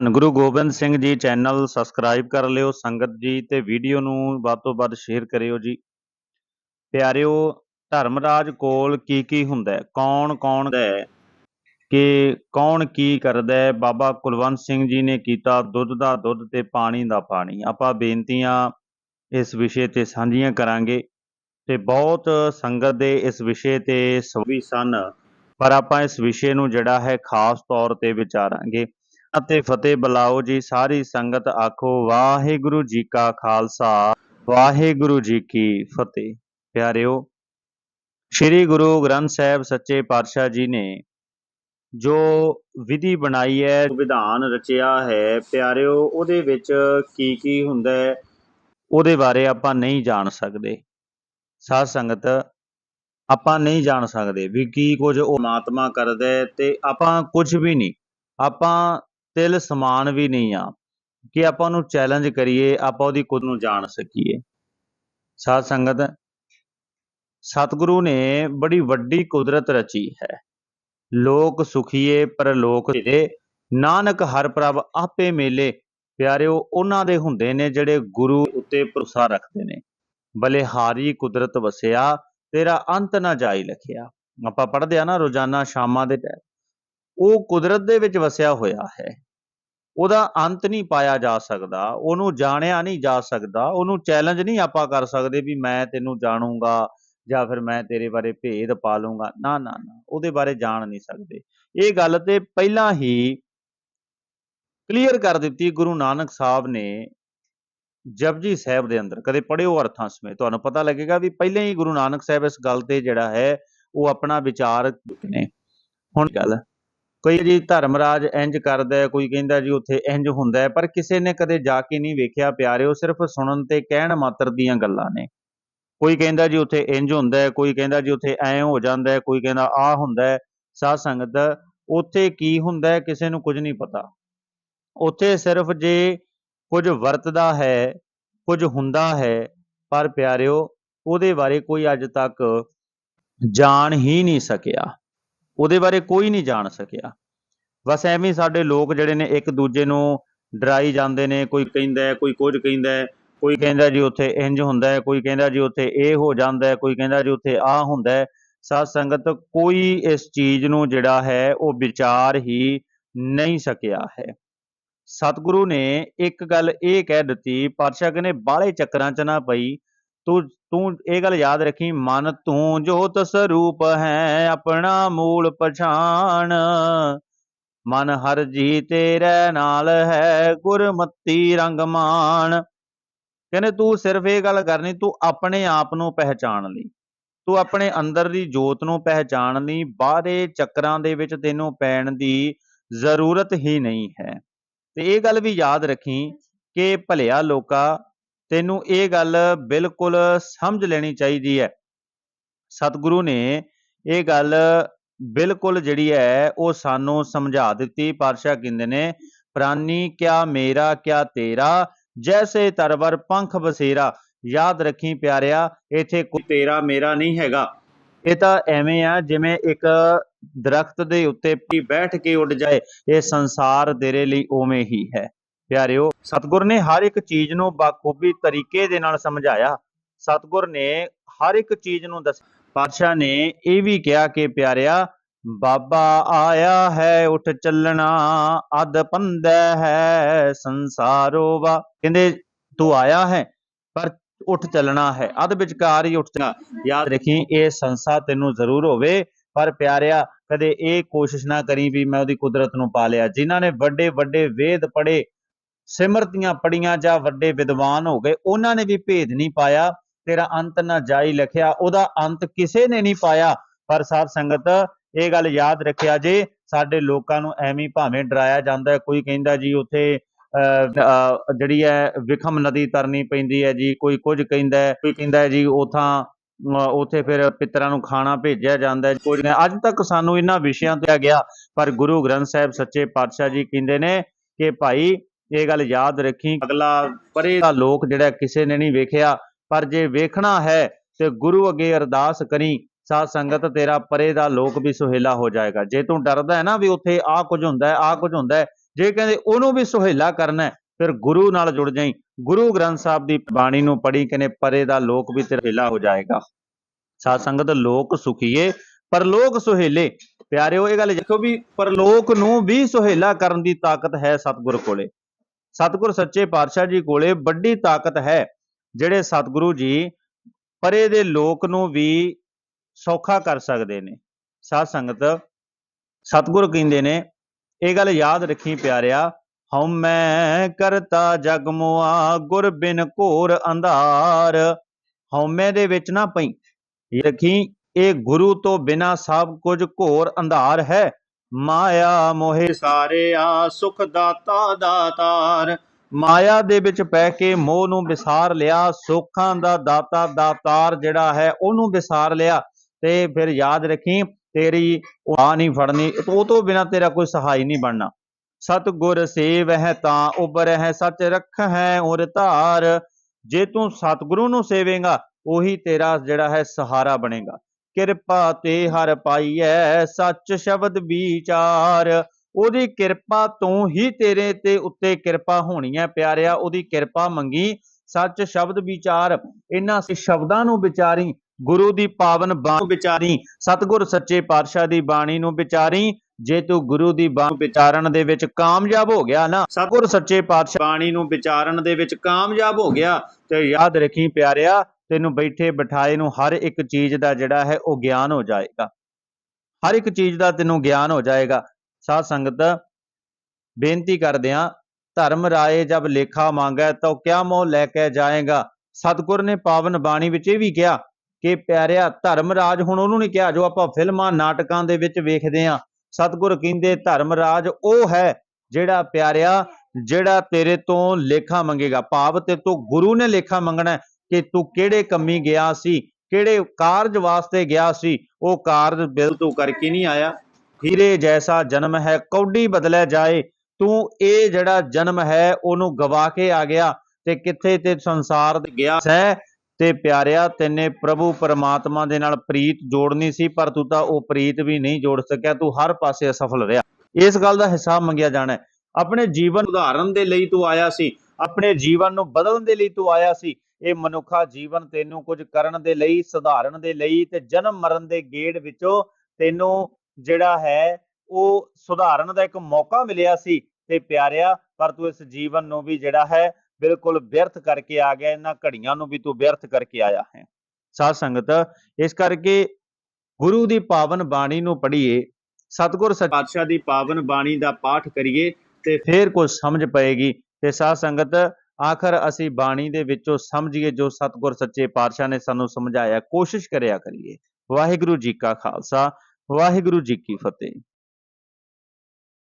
Guru Gobind Singh ji channel subscribe ਕਰ ਲਿਓ, ਸੰਗਤ ਜੀ ਤੇ ਵੀਡੀਓ ਨੂੰ ਵੱਧ ਤੋਂ ਵੱਧ ਸ਼ੇਅਰ ਕਰਿਓ ਜੀ। ਪਿਆਰਿਓ, ਧਰਮਰਾਜ ਕੋਲ ਕੀ ਕੀ ਹੁੰਦਾ ਕੌਣ ਕੌਣ ਹੈ? ਕਿ ਕੌਣ ਕੀ ਕਰਦਾ ਬਾਬਾ ਕੁਲਵੰਤ ਸਿੰਘ ਜੀ ਨੇ ਕੀਤਾ ਦੁੱਧ ਦਾ ਦੁੱਧ ਤੇ ਪਾਣੀ ਦਾ ਪਾਣੀ। ਆਪਾਂ ਬੇਨਤੀਆਂ ਇਸ ਵਿਸ਼ੇ ਤੇ ਸਾਂਝੀਆਂ ਕਰਾਂਗੇ ਤੇ ਬਹੁਤ ਸੰਗਤ ਦੇ ਇਸ ਵਿਸ਼ੇ ਤੇ ਸਵੀ ਸਨ। ਪਰ ਆਪਾਂ ਇਸ ਵਿਸ਼ੇ ਨੂੰ ਜਿਹੜਾ ਹੈ ਖਾਸ ਤੌਰ ਤੇ ਵਿਚਾਰਾਂਗੇ। ਅਤੇ ਫਤਿਹ ਬੁਲਾਓ ਜੀ। ਸਾਰੀ ਸੰਗਤ ਆਖੋ, ਵਾਹਿਗੁਰੂ ਜੀ ਕਾ ਖਾਲਸਾ, ਵਾਹਿਗੁਰੂ ਜੀ ਕੀ ਫਤਿਹ। ਪਿਆਰਿਓ, ਸ੍ਰੀ ਗੁਰੂ ਗ੍ਰੰਥ ਸਾਹਿਬ ਸੱਚੇ ਪਾਤਸ਼ਾਹ ਜੀ ਨੇ ਜੋ ਵਿਧੀ ਬਣਾਈ ਹੈ, ਵਿਧਾਨ ਰਚਿਆ ਹੈ, ਪਿਆਰਿਓ, ਉਹਦੇ ਵਿੱਚ ਕੀ ਕੀ ਹੁੰਦਾ ਹੈ, ਉਹਦੇ ਬਾਰੇ ਆਪਾਂ ਨਹੀਂ ਜਾਣ ਸਕਦੇ। ਸਾਧ ਸੰਗਤ, ਆਪਾਂ ਨਹੀਂ ਜਾਣ ਸਕਦੇ ਵੀ ਕੀ ਕੁਝ ਉਹ ਮਾਤਮਾ ਕਰਦਾ ਤੇ ਆਪਾਂ ਕੁਝ ਵੀ ਨਹੀਂ। ਆਪਾਂ ਤਿਲ ਸਮਾਨ ਵੀ ਨਹੀਂ ਆ, ਕਿ ਆਪਾਂ ਉਹਨੂੰ ਚੈਲੰਜ ਕਰੀਏ, ਆਪਾਂ ਉਹਦੀ ਕੁਦ ਨੂੰ ਜਾਣ ਸਕੀਏ। ਸਾਧ ਸੰਗਤ, ਸਤਿਗੁਰੂ ਨੇ ਬੜੀ ਵੱਡੀ ਕੁਦਰਤ ਰਚੀ ਹੈ। ਲੋਕ ਸੁਖੀਏ ਪਰ ਲੋਕ ਦੇ ਨਾਨਕ ਹਰ ਪ੍ਰਭ ਆਪੇ ਮੇਲੇ। ਪਿਆਰਿਓ, ਉਹਨਾਂ ਦੇ ਹੁੰਦੇ ਨੇ ਜਿਹੜੇ ਗੁਰੂ ਉੱਤੇ ਭਰੋਸਾ ਰੱਖਦੇ ਨੇ। ਬਲਿਹਾਰੀ ਕੁਦਰਤ ਵਸਿਆ, ਤੇਰਾ ਅੰਤ ਨਾ ਜਾਈ ਲਖਿਆ। ਆਪਾਂ ਪੜ੍ਹਦੇ ਆ ਨਾ ਰੋਜ਼ਾਨਾ ਸ਼ਾਮਾਂ ਦੇ ਟਾਈਮ। ਉਹ ਕੁਦਰਤ ਦੇ ਵਿੱਚ ਵਸਿਆ ਹੋਇਆ ਹੈ। ਉਹਦਾ ਅੰਤ ਨਹੀਂ ਪਾਇਆ ਜਾ ਸਕਦਾ, ਉਹਨੂੰ ਜਾਣਿਆ ਨਹੀਂ ਜਾ ਸਕਦਾ, ਉਹਨੂੰ ਚੈਲੰਜ ਨਹੀਂ ਆਪਾਂ ਕਰ ਸਕਦੇ ਵੀ ਮੈਂ ਤੈਨੂੰ ਜਾਣੂਗਾ ਜਾਂ ਫਿਰ ਮੈਂ ਤੇਰੇ ਬਾਰੇ ਭੇਦ ਪਾ ਲੂੰਗਾ ਨਾ ਨਾ ਨਾ, ਉਹਦੇ ਬਾਰੇ ਜਾਣ ਨਹੀਂ ਸਕਦੇ। ਇਹ ਗੱਲ ਤੇ ਪਹਿਲਾਂ ਹੀ ਕਲੀਅਰ ਕਰ ਦਿੱਤੀ ਗੁਰੂ ਨਾਨਕ ਸਾਹਿਬ ਨੇ ਜਪਜੀ ਸਾਹਿਬ ਦੇ ਅੰਦਰ। ਕਦੇ ਪੜਿਓ ਅਰਥਾਂ ਸਮੇਂ ਤੁਹਾਨੂੰ ਪਤਾ ਲੱਗੇਗਾ ਵੀ ਪਹਿਲਾਂ ਹੀ ਗੁਰੂ ਨਾਨਕ ਸਾਹਿਬ ਇਸ ਗੱਲ ਤੇ ਜਿਹੜਾ ਹੈ, ਉਹ ਆਪਣਾ ਵਿਚਾਰ ਨੇ। ਹੁਣ ਗੱਲ ਕੋਈ ਜੀ ਧਰਮਰਾਜ ਇੰਜ ਕਰਦਾ ਕੋਈ ਕਹਿੰਦਾ ਜੀ ਉੱਥੇ ਇੰਜ ਹੁੰਦਾ ਪਰ ਕਿਸੇ ਨੇ ਕਦੇ ਜਾ ਕੇ ਨਹੀਂ ਵੇਖਿਆ ਪਿਆਰਿਓ, ਸਿਰਫ ਸੁਣਨ ਤੇ ਕਹਿਣ ਮਾਤਰ ਦੀਆਂ ਗੱਲਾਂ ਨੇ। ਕੋਈ ਕਹਿੰਦਾ ਜੀ ਉੱਥੇ ਇੰਜ ਹੁੰਦਾ ਕੋਈ ਕਹਿੰਦਾ ਜੀ ਉੱਥੇ ਐਂ ਹੋ ਜਾਂਦਾ ਕੋਈ ਕਹਿੰਦਾ ਆ ਹੁੰਦਾ ਹੈ, ਸਾਧ ਸੰਗਤ, ਉੱਥੇ ਕੀ ਹੁੰਦਾ ਕਿਸੇ ਨੂੰ ਕੁਝ ਨਹੀਂ ਪਤਾ। ਉੱਥੇ ਸਿਰਫ ਜੇ ਕੁਝ ਵਰਤਦਾ ਹੈ, ਕੁਝ ਹੁੰਦਾ ਹੈ, ਪਰ ਪਿਆਰਿਓ, ਉਹਦੇ ਬਾਰੇ ਕੋਈ ਅੱਜ ਤੱਕ ਜਾਣ ਹੀ ਨਹੀਂ ਸਕਿਆ। ਉਹਦੇ ਬਾਰੇ ਕੋਈ ਨਹੀਂ ਜਾਣ ਸਕਿਆ। ਬਸ ਐਵੇਂ ਸਾਡੇ ਲੋਕ ਜਿਹੜੇ ਨੇ ਇੱਕ ਦੂਜੇ ਨੂੰ ਡਰਾਈ ਜਾਂਦੇ ਨੇ, ਕੋਈ ਕਹਿੰਦਾ ਕੋਈ ਕੁਝ ਕਹਿੰਦਾ ਕੋਈ ਕਹਿੰਦਾ ਜੀ ਉੱਥੇ ਇੰਜ ਹੁੰਦਾ ਹੈ, ਕੋਈ ਕਹਿੰਦਾ ਜੀ ਉੱਥੇ ਇਹ ਹੋ ਜਾਂਦਾ ਹੈ, ਕੋਈ ਕਹਿੰਦਾ ਜੀ ਉੱਥੇ ਆ ਹੁੰਦਾ ਹੈ। ਸਾਧ ਸੰਗਤ ਕੋਈ ਇਸ ਚੀਜ਼ ਨੂੰ ਜਿਹੜਾ ਹੈ ਉਹ ਵਿਚਾਰ ਹੀ ਨਹੀਂ ਸਕਿਆ ਹੈ। ਸਤਿਗੁਰੂ ਨੇ ਇੱਕ ਗੱਲ ਇਹ ਕਹਿ ਦਿੱਤੀ, ਪਾਤਸ਼ਾਹ ਕਹਿੰਦੇ ਬਾਹਲੇ ਚੱਕਰਾਂ 'ਚ ਨਾ ਪਈ ਤੂੰ ਤੂੰ ਇਹ ਗੱਲ ਯਾਦ ਰੱਖੀ, ਮਨ ਤੂੰ ਜੋਤ ਸਰੂਪ ਹੈ, ਆਪਣਾ ਮੂਲ ਪਛਾਣ। ਮਨ ਹਰ ਜੀ ਤੇਰੇ ਨਾਲ ਹੈ, ਗੁਰਮਤੀ ਰੰਗ ਕਹਿੰਦੇ ਤੂੰ ਸਿਰਫ ਇਹ ਗੱਲ ਕਰਨੀ, ਤੂੰ ਆਪਣੇ ਆਪ ਨੂੰ ਪਹਿਚਾਣ ਲਈ। ਤੂੰ ਆਪਣੇ ਅੰਦਰ ਦੀ ਜੋਤ ਨੂੰ ਪਹਿਚਾਣ ਲਈ ਬਾਹਰੇ ਚੱਕਰਾਂ ਦੇ ਵਿੱਚ ਤੈਨੂੰ ਪੈਣ ਦੀ ਜ਼ਰੂਰਤ ਹੀ ਨਹੀਂ ਹੈ। ਤੇ ਇਹ ਗੱਲ ਵੀ ਯਾਦ ਰੱਖੀ ਕਿ ਭਲਿਆ ਲੋਕਾ ਤੈਨੂੰ ਇਹ ਗੱਲ ਬਿਲਕੁਲ ਸਮਝ ਲੈਣੀ ਚਾਹੀਦੀ ਹੈ। ਸਤਿਗੁਰੂ ਨੇ ਇਹ ਗੱਲ ਬਿਲਕੁਲ ਜਿਹੜੀ ਹੈ, ਉਹ ਸਾਨੂੰ ਸਮਝਾ ਦਿੱਤੀ। ਪਾਤਸ਼ਾਹ ਕਹਿੰਦੇ ਨੇ, ਪ੍ਰਾਨੀ, ਕਿਆ ਮੇਰਾ, ਕਿਆ ਤੇਰਾ? ਜੈਸੇ ਤਰਵਰ ਪੰਖ ਬਸੇਰਾ। ਯਾਦ ਰੱਖੀ ਪਿਆਰਿਆ, ਇੱਥੇ ਕੋਈ ਤੇਰਾ, ਮੇਰਾ ਨਹੀਂ ਹੈਗਾ। ਇਹ ਤਾਂ ਐਵੇਂ ਆ, ਜਿਵੇਂ ਇੱਕ ਦਰਖਤ ਦੇ ਉੱਤੇ ਬੈਠ ਕੇ ਉੱਡ ਜਾਏ, ਇਹ ਸੰਸਾਰ ਤੇਰੇ ਲਈ ਉਵੇਂ ਹੀ ਹੈ। ਪਿਆਰਿਓ, ਸਤਿਗੁਰ ਨੇ ਹਰ ਇੱਕ ਚੀਜ਼ ਨੂੰ ਬਾਖੂਬੀ ਤਰੀਕੇ ਦੇ ਨਾਲ ਸਮਝਾਇਆ। ਸਤਿਗੁਰ ਨੇ ਹਰ ਇੱਕ ਚੀਜ਼ ਨੂੰ ਦੱਸ, ਪਾਤਸ਼ਾਹ ਨੇ ਇਹ ਵੀ ਕਿਹਾ ਕਿ ਪਿਆਰਿਆ, ਬਾਬਾ ਆਇਆ ਹੈ, ਉੱਠ ਚੱਲਣਾ ਅਦ ਪੰਦੈ ਹੈ, ਸੰਸਾਰੋ ਵਾ। ਕਹਿੰਦੇ, ਤੂੰ ਆਇਆ ਹੈ, ਪਰ ਉੱਠ ਚੱਲਣਾ ਹੈ ਅਦ ਵਿਚਕਾਰ ਹੀ ਉੱਠ ਚੱਲਣਾ। ਯਾਦ ਰੱਖੀ, ਇਹ ਸੰਸਾ ਤੈਨੂੰ ਜ਼ਰੂਰ ਹੋਵੇ, ਪਰ ਪਿਆਰਿਆ, ਕਦੇ ਇਹ ਕੋਸ਼ਿਸ਼ ਨਾ ਕਰੀ ਵੀ ਮੈਂ ਉਹਦੀ ਕੁਦਰਤ ਨੂੰ ਪਾ ਲਿਆ। ਜਿਨ੍ਹਾਂ ਨੇ ਵੱਡੇ ਵੱਡੇ ਵੇਦ ਪੜ੍ਹੇ ਸਿਮਰਤੀਆਂ ਪੜੀਆਂ ਜਾਂ ਵੱਡੇ ਵਿਦਵਾਨ ਹੋ ਗਏ, ਉਹਨਾਂ ਨੇ ਵੀ ਭੇਦ ਨਹੀਂ ਪਾਇਆ, ਤੇਰਾ ਅੰਤ ਨਾ ਜਾਈ ਲਿਖਿਆ, ਉਹਦਾ ਅੰਤ ਕਿਸੇ ਨੇ ਨਹੀਂ ਪਾਇਆ। ਪਰ ਸਾਧ ਸੰਗਤ, ਇਹ ਗੱਲ ਯਾਦ ਰੱਖਿਆ ਜੇ, ਸਾਡੇ ਲੋਕਾਂ ਨੂੰ ਐਵੇਂ ਭਾਵੇਂ ਡਰਾਇਆ ਜਾਂਦਾ ਹੈ, ਕੋਈ ਕਹਿੰਦਾ ਜੀ ਉੱਥੇ ਜਿਹੜੀ ਹੈ ਵਿਖਮ ਨਦੀ ਤਰਨੀ ਪੈਂਦੀ ਹੈ ਜੀ, ਕੋਈ ਕੁਝ ਕਹਿੰਦਾ ਹੈ, ਕੋਈ ਕਹਿੰਦਾ ਹੈ ਜੀ ਉਥਾਂ ਉਥੇ ਫਿਰ ਪਿੱਤਰਾਂ ਨੂੰ ਖਾਣਾ ਭੇਜਿਆ ਜਾਂਦਾ ਹੈ, ਕੁਝ ਅੱਜ ਤੱਕ ਸਾਨੂੰ ਇਹਨਾਂ ਵਿਸ਼ਿਆਂ ਤੇ ਆ ਗਿਆ, ਪਰ ਗੁਰੂ ਗ੍ਰੰਥ ਸਾਹਿਬ ਸੱਚੇ ਪਾਤਸ਼ਾਹ ਜੀ ਕਹਿੰਦੇ ਨੇ ਕਿ ਭਾਈ ਇਹ ਗੱਲ ਯਾਦ ਰੱਖੀ। ਅਗਲਾ ਪਰੇ ਦਾ ਲੋਕ ਜਿਹੜਾ ਕਿਸੇ ਨੇ ਨਹੀਂ ਵੇਖਿਆ, ਪਰ ਜੇ ਵੇਖਣਾ ਹੈ ਤੇ ਗੁਰੂ ਅੱਗੇ ਅਰਦਾਸ ਕਰੀ, ਸਾਧ ਸੰਗਤ ਤੇਰਾ ਪਰੇ ਦਾ ਲੋਕ ਵੀ ਸੁਹੇਲਾ ਹੋ ਜਾਏਗਾ। ਜੇ ਤੂੰ ਡਰਦਾ ਹੈ ਨਾ ਵੀ ਉੱਥੇ ਆ ਕੁਝ ਹੁੰਦਾ ਹੈ ਆ ਕੁਝ ਹੁੰਦਾ ਹੈ, ਜੇ ਕਹਿੰਦੇ ਉਹਨੂੰ ਵੀ ਸੁਹੇਲਾ ਕਰਨਾ ਫਿਰ ਗੁਰੂ ਨਾਲ ਜੁੜ ਜਾਈ। ਗੁਰੂ ਗ੍ਰੰਥ ਸਾਹਿਬ ਦੀ ਬਾਣੀ ਨੂੰ ਪੜ੍ਹੀ ਕਹਿੰਦੇ ਪਰੇ ਦਾ ਲੋਕ ਵੀ ਤੇਰਾ ਸੁਹੇਲਾ ਹੋ ਜਾਏਗਾ। ਸਾਧ ਸੰਗਤ, ਲੋਕ ਸੁਖੀਏ ਪਰਲੋਕ ਸੁਹੇਲੇ। ਪਿਆਰਿਓ, ਇਹ ਗੱਲ ਦੇਖੋ ਵੀ ਪਰਲੋਕ ਨੂੰ ਵੀ ਸੁਹੇਲਾ ਕਰਨ ਦੀ ਤਾਕਤ ਹੈ ਸਤਿਗੁਰ ਕੋਲੇ। ਸਤਿਗੁਰ ਸੱਚੇ ਪਾਤਸ਼ਾਹ ਜੀ ਕੋਲੇ ਵੱਡੀ ਤਾਕਤ ਹੈ, ਜਿਹੜੇ ਸਤਿਗੁਰੂ ਜੀ ਪਰੇ ਦੇ ਲੋਕ ਨੂੰ ਵੀ ਸੌਖਾ ਕਰ ਸਕਦੇ ਨੇ। ਸਾਧ ਸੰਗਤ, ਸਤਿਗੁਰ ਕਹਿੰਦੇ ਨੇ, ਇਹ ਗੱਲ ਯਾਦ ਰੱਖੀ ਪਿਆਰਿਆ ਹਉਮੈ ਕਰਤਾ ਜਗ ਮੁਆ ਗੁਰ ਬਿਨ ਘੋਰ ਅੰਧਾਰ। ਹਉਮੈ ਦੇ ਵਿੱਚ ਨਾ ਪਈ। ਰੱਖੀ, ਇਹ ਗੁਰੂ ਤੋਂ ਬਿਨਾ ਸਭ ਕੁਝ ਘੋਰ ਅੰਧਾਰ ਹੈ। ਮਾਇਆ ਮੋਹਿ ਸਾਰਿਆ, ਸੁਖ ਦਾਤਾ ਦਾਤਾਰ ਮਾਇਆ ਦੇ ਵਿੱਚ ਪੈ ਕੇ ਮੋਹ ਨੂੰ ਵਿਸਾਰ ਲਿਆ, ਸੁੱਖਾਂ ਦਾ ਦਾਤਾ ਦਾਤਾਰ ਜਿਹੜਾ ਹੈ, ਉਹਨੂੰ ਵਿਸਾਰ ਲਿਆ ਤੇ ਫਿਰ ਯਾਦ ਰੱਖੀ, ਤੇਰੀ ਆ ਨਹੀਂ ਫੜਨੀ, ਉਹ ਤੋਂ ਬਿਨਾ ਤੇਰਾ ਕੋਈ ਸਹਾਈ ਨਹੀਂ ਬਣਨਾ। ਸਤਗੁਰ ਸੇਵ ਹੈ ਤਾਂ ਉਬਰ ਹੈ ਸੱਚ ਰੱਖ ਹੈ ਔਰ ਧਾਰ। ਜੇ ਤੂੰ ਸਤਗੁਰੂ ਨੂੰ ਸੇਵੇਂਗਾ, ਉਹੀ ਤੇਰਾ ਜਿਹੜਾ ਹੈ ਸਹਾਰਾ ਬਣੇਗਾ। ਕਿਰਪਾ ਤੇ ਹਰ ਪਾਈਐ, ਸੱਚ ਸ਼ਬਦ ਵਿਚਾਰ। ਉਹਦੀ ਕਿਰਪਾ ਤੋਂ ਹੀ ਤੇਰੇ ਤੇ ਉੱਤੇ ਕਿਰਪਾ ਹੋਣੀ ਹੈ ਪਿਆਰਿਆ, ਉਹਦੀ ਕਿਰਪਾ ਮੰਗੀ, ਸੱਚ ਸ਼ਬਦ ਵਿਚਾਰ। ਇਹਨਾਂ ਸ਼ਬਦਾਂ ਨੂੰ ਵਿਚਾਰੀ, ਗੁਰੂ ਦੀ ਪਾਵਨ ਬਾਣੀ ਵਿਚਾਰੀ, ਸਤਿਗੁਰ ਸੱਚੇ ਪਾਤਸ਼ਾਹ ਦੀ ਬਾਣੀ ਨੂੰ ਵਿਚਾਰੀ। ਜੇ ਤੂੰ ਗੁਰੂ ਦੀ ਬਾਣੀ ਵਿਚਾਰਨ ਦੇ ਵਿੱਚ ਕਾਮਯਾਬ ਹੋ ਗਿਆ ਨਾ, ਸਤਿਗੁਰ ਸੱਚੇ ਪਾਤਸ਼ਾਹ ਬਾਣੀ ਨੂੰ ਵਿਚਾਰਨ ਦੇ ਵਿੱਚ ਕਾਮਯਾਬ ਹੋ ਗਿਆ, ਤੇ ਯਾਦ ਰੱਖੀ ਪਿਆਰਿਆ ਤੈਨੂੰ ਬੈਠੇ ਬਿਠਾਏ ਨੂੰ ਹਰ ਇੱਕ ਚੀਜ਼ ਦਾ ਜਿਹੜਾ ਹੈ ਉਹ ਗਿਆਨ ਹੋ ਜਾਏਗਾ। ਹਰ ਇੱਕ ਚੀਜ਼ ਦਾ ਤੈਨੂੰ ਗਿਆਨ ਹੋ ਜਾਏਗਾ। ਸਾਧ ਸੰਗਤ, ਬੇਨਤੀ ਕਰਦੇ ਕਰਦਿਆਂ ਧਰਮ ਰਾਏ ਜਬ ਲੇਖਾ ਮੰਗੈ ਤਾਂ ਕਿਆ ਮੋਹ ਲੈ ਕੇ ਜਾਏਗਾ। ਸਤਿਗੁਰ ਨੇ ਪਾਵਨ ਬਾਣੀ ਵਿੱਚ ਇਹ ਵੀ ਕਿਹਾ ਕਿ ਪਿਆਰਿਆ, ਧਰਮ ਰਾਜ ਹੁਣ ਉਹਨੂੰ ਨਹੀਂ ਕਿਹਾ, ਜੋ ਆਪਾਂ ਫਿਲਮਾਂ, ਨਾਟਕਾਂ ਦੇ ਵਿੱਚ ਵੇਖਦੇ ਆਂ ਸਤਿਗੁਰ ਕਹਿੰਦੇ ਧਰਮ ਰਾਜ ਉਹ ਹੈ ਜਿਹੜਾ ਪਿਆਰਿਆ, ਜਿਹੜਾ ਤੇਰੇ ਤੋਂ ਲੇਖਾ ਮੰਗੇਗਾ। ਭਾਵ ਤੇ ਤੋਂ ਗੁਰੂ ਨੇ ਲੇਖਾ ਮੰਗਣਾ ਕਿ ਤੂੰ ਕਿਹੜੇ ਕੰਮੀ ਗਿਆ ਸੀ, ਕਿਹੜੇ ਕਾਰਜ ਵਾਸਤੇ ਗਿਆ ਸੀ, ਉਹ ਕਾਰਜ ਬਿਲ ਤੂੰ ਕਰਕੇ ਨਹੀਂ ਆਇਆ। ਹੀਰੇ ਜੈਸਾ ਜਨਮ ਹੈ, ਕੌਡੀ ਬਦਲਿਆ ਜਾਏ। ਤੂੰ ਇਹ ਜਿਹੜਾ ਜਨਮ ਹੈ, ਉਹਨੂੰ ਗਵਾ ਕੇ ਆ ਗਿਆ ਤੇ ਕਿੱਥੇ ਤੇ ਸੰਸਾਰ ਦੇ ਗਿਆ ਸੈ ਤੇ ਪਿਆਰਿਆ, ਤੈਨੇ ਪ੍ਰਭੂ ਪਰਮਾਤਮਾ ਦੇ ਨਾਲ ਪ੍ਰੀਤ ਜੋੜਨੀ ਸੀ, ਪਰ ਤੂੰ ਤਾਂ ਉਹ ਪ੍ਰੀਤ ਵੀ ਨਹੀਂ ਜੋੜ ਸਕਿਆ, ਤੂੰ ਹਰ ਪਾਸੇ ਅਸਫਲ ਰਿਹਾ। ਇਸ ਗੱਲ ਦਾ ਹਿਸਾਬ ਮੰਗਿਆ ਜਾਣਾ ਹੈ। ਆਪਣੇ ਜੀਵਨ ਉਦਾਹਰਨ ਦੇ ਲਈ ਤੂੰ ਆਇਆ ਸੀ, ਆਪਣੇ ਜੀਵਨ ਨੂੰ ਬਦਲਣ ਦੇ ਲਈ ਤੂੰ ਆਇਆ ਸੀ ਇਹ ਮਨੁੱਖਾ ਜੀਵਨ ਤੈਨੂੰ ਕੁਝ ਕਰਨ ਦੇ ਲਈ ਸੁਧਾਰਨ ਦੇ ਲਈ ਤੇ ਜਨਮ ਮਰਨ ਦੇ ਗੇੜ ਵਿੱਚੋਂ ਤੈਨੂੰ ਜਿਹੜਾ ਹੈ ਉਹ ਸੁਧਾਰਨ ਦਾ ਇੱਕ ਮੌਕਾ ਮਿਲਿਆ ਸੀ ਤੇ ਪਿਆਰਿਆ ਪਰ ਤੂੰ ਇਸ ਜੀਵਨ ਨੂੰ ਵੀ ਜਿਹੜਾ ਹੈ ਬਿਲਕੁਲ ਵਿਅਰਥ ਕਰਕੇ ਆ ਗਿਆ ਇਹਨਾਂ ਘੜੀਆਂ ਨੂੰ ਵੀ ਤੂੰ ਵਿਅਰਥ ਕਰਕੇ ਆਇਆ ਹੈ। ਸਾਧ ਸੰਗਤ ਇਸ ਕਰਕੇ ਗੁਰੂ ਦੀ ਪਾਵਨ ਬਾਣੀ ਨੂੰ ਪੜ੍ਹੀਏ ਸਤਿਗੁਰ ਸੱਚੇ ਦੀ ਪਾਵਨ ਬਾਣੀ ਦਾ ਪਾਠ ਕਰੀਏ ਤੇ ਫਿਰ ਕੁਝ ਸਮਝ ਪਏਗੀ ਤੇ ਸਾਧ ਸੰਗਤ ਆਖਰ ਅਸੀਂ ਬਾਣੀ ਦੇ ਵਿੱਚੋਂ ਸਮਝੀਏ ਜੋ ਸਤਿਗੁਰ ਸੱਚੇ ਪਾਤਸ਼ਾਹ ਨੇ ਸਾਨੂੰ ਸਮਝਾਇਆ, ਕੋਸ਼ਿਸ਼ ਕਰਿਆ ਕਰੀਏ। ਵਾਹਿਗੁਰੂ ਜੀ ਕਾ ਖਾਲਸਾ, ਵਾਹਿਗੁਰੂ ਜੀ ਕੀ ਫਤਿਹ।